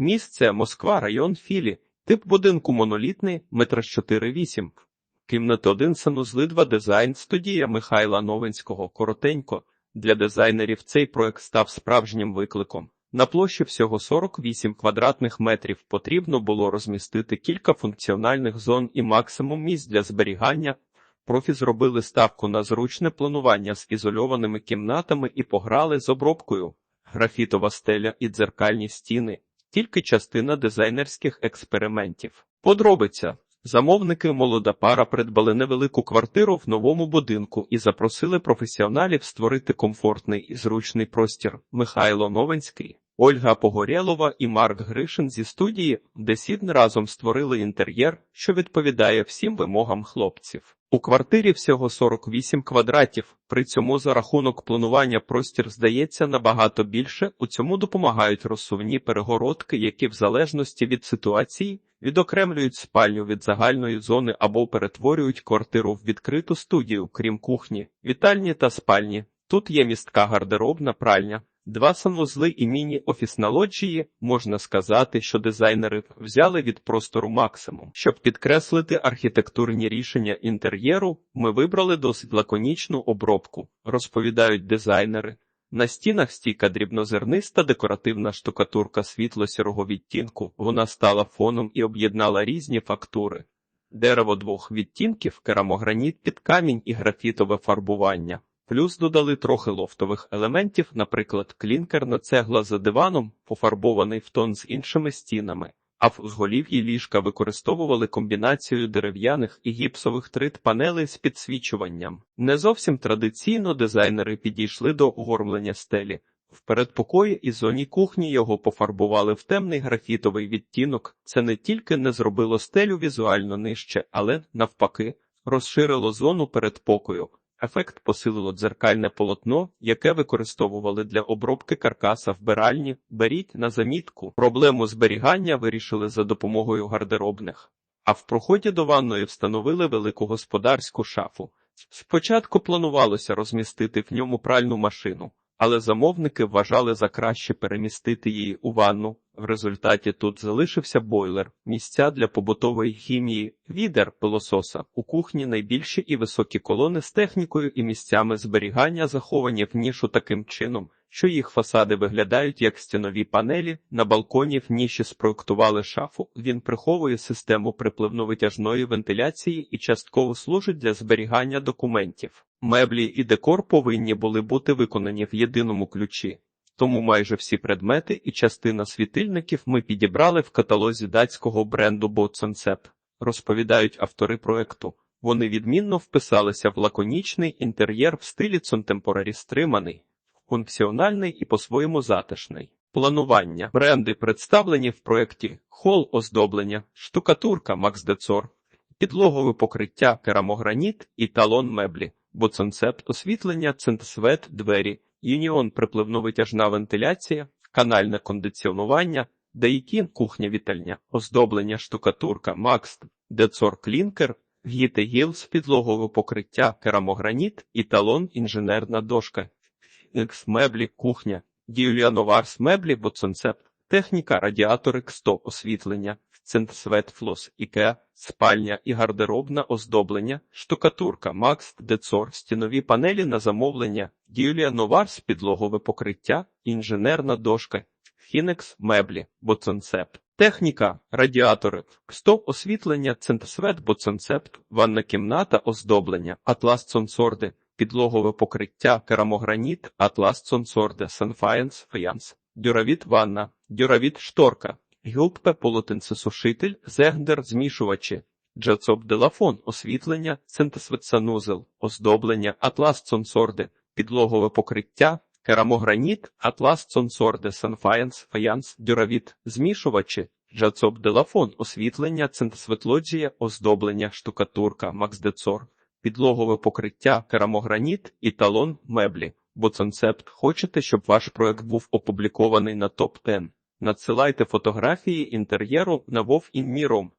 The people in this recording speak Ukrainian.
Місце Москва, район Філі. Тип будинку монолітний, метр 4,8. Кімната 1, санузли 2, дизайн, студія Михайла Новинського, коротенько. Для дизайнерів цей проект став справжнім викликом. На площі всього 48 квадратних метрів потрібно було розмістити кілька функціональних зон і максимум місць для зберігання. Профі зробили ставку на зручне планування з ізольованими кімнатами і пограли з обробкою. Графітова стеля і дзеркальні стіни тільки частина дизайнерських експериментів. Подробиця. Замовники молода пара придбали невелику квартиру в новому будинку і запросили професіоналів створити комфортний і зручний простір. Михайло Новинський, Ольга Погорєлова і Марк Гришин зі студії, де Сідн разом створили інтер'єр, що відповідає всім вимогам хлопців. У квартирі всього 48 квадратів. При цьому за рахунок планування простір здається набагато більше. У цьому допомагають розсувні перегородки, які в залежності від ситуації відокремлюють спальню від загальної зони або перетворюють квартиру в відкриту студію, крім кухні, вітальні та спальні. Тут є містка гардеробна пральня. Два санвузли і міні-офісна лоджії, можна сказати, що дизайнери взяли від простору максимум. Щоб підкреслити архітектурні рішення інтер'єру, ми вибрали досить лаконічну обробку, розповідають дизайнери. На стінах стійка дрібнозерниста декоративна штукатурка світло-сірого відтінку. Вона стала фоном і об'єднала різні фактури. Дерево двох відтінків, керамограніт під камінь і графітове фарбування. Плюс додали трохи лофтових елементів, наприклад, клінкерна цегла за диваном, пофарбований в тон з іншими стінами, а в зголів'ї ліжка використовували комбінацію дерев'яних і гіпсових трит панелей з підсвічуванням. Не зовсім традиційно дизайнери підійшли до оформлення стелі. В передпокої і зоні кухні його пофарбували в темний графітовий відтінок. Це не тільки не зробило стелю візуально нижче, але навпаки розширило зону передпокою. Ефект посилило дзеркальне полотно, яке використовували для обробки каркаса вбиральні. Беріть на замітку. Проблему зберігання вирішили за допомогою гардеробних. А в проході до ванної встановили велику господарську шафу. Спочатку планувалося розмістити в ньому пральну машину, але замовники вважали за краще перемістити її у ванну. В результаті тут залишився бойлер, місця для побутової хімії, відер пилососа. У кухні найбільші і високі колони з технікою і місцями зберігання заховані в нішу таким чином, що їх фасади виглядають як стінові панелі. На балконі в ніші спроектували шафу. Він приховує систему припливно-витяжної вентиляції і частково служить для зберігання документів. Меблі і декор повинні були бути виконані в єдиному ключі. Тому майже всі предмети і частина світильників ми підібрали в каталозі датського бренду Botsoncept, розповідають автори проекту. Вони відмінно вписалися в лаконічний інтер'єр в стилі контемпорарі стриманий, функціональний і по-своєму затишний. Планування бренди представлені в проєкті хол оздоблення, штукатурка Макс Децор, підлогове покриття керамограніт і талон меблі, боцонцепт освітлення, центсвет, двері. Юніон припливно-витяжна вентиляція, канальне кондиціонування, деякі кухня вітальня, оздоблення штукатурка Макс, децор клінкер, гіти гілс, підлогове покриття, керамограніт, італон, інженерна дошка, екс меблі, кухня, Діюліановарс меблі, боцонцепт, техніка, радіатори, КСТО, освітлення, Центсвет Флос, Ікеа, спальня і гардеробне оздоблення, штукатурка Макс, Децор, стінові панелі на замовлення, Дюлія Новарс, підлогове покриття, інженерна дошка, Фінекс, меблі, боцонцепт. Техніка, радіатори, КСТО, освітлення, Центсвет, боцонцепт, ванна кімната, оздоблення, Атлас Цонсорди, підлогове покриття, керамограніт, Атлас Цонсорде, Санфаєнс, Фаянс, Дюравіт ванна, Дюравіт шторка. Гюбпе полотенцесушитель, зегндер, змішувачі, джацоп делафон, освітлення, синтесвецанузел, оздоблення, атлас цонсорди, підлогове покриття, керамограніт, атлас цонсорде, санфаянс, фаянс, дюравіт, змішувачі, джацоп делафон, освітлення, центесветлоджія, оздоблення, штукатурка, максдецор, підлогове покриття, керамограніт і талон меблі. Бо концепт хочете, щоб ваш проект був опублікований на топ 10 Надсилайте фотографії інтер'єру на Вов Інміром.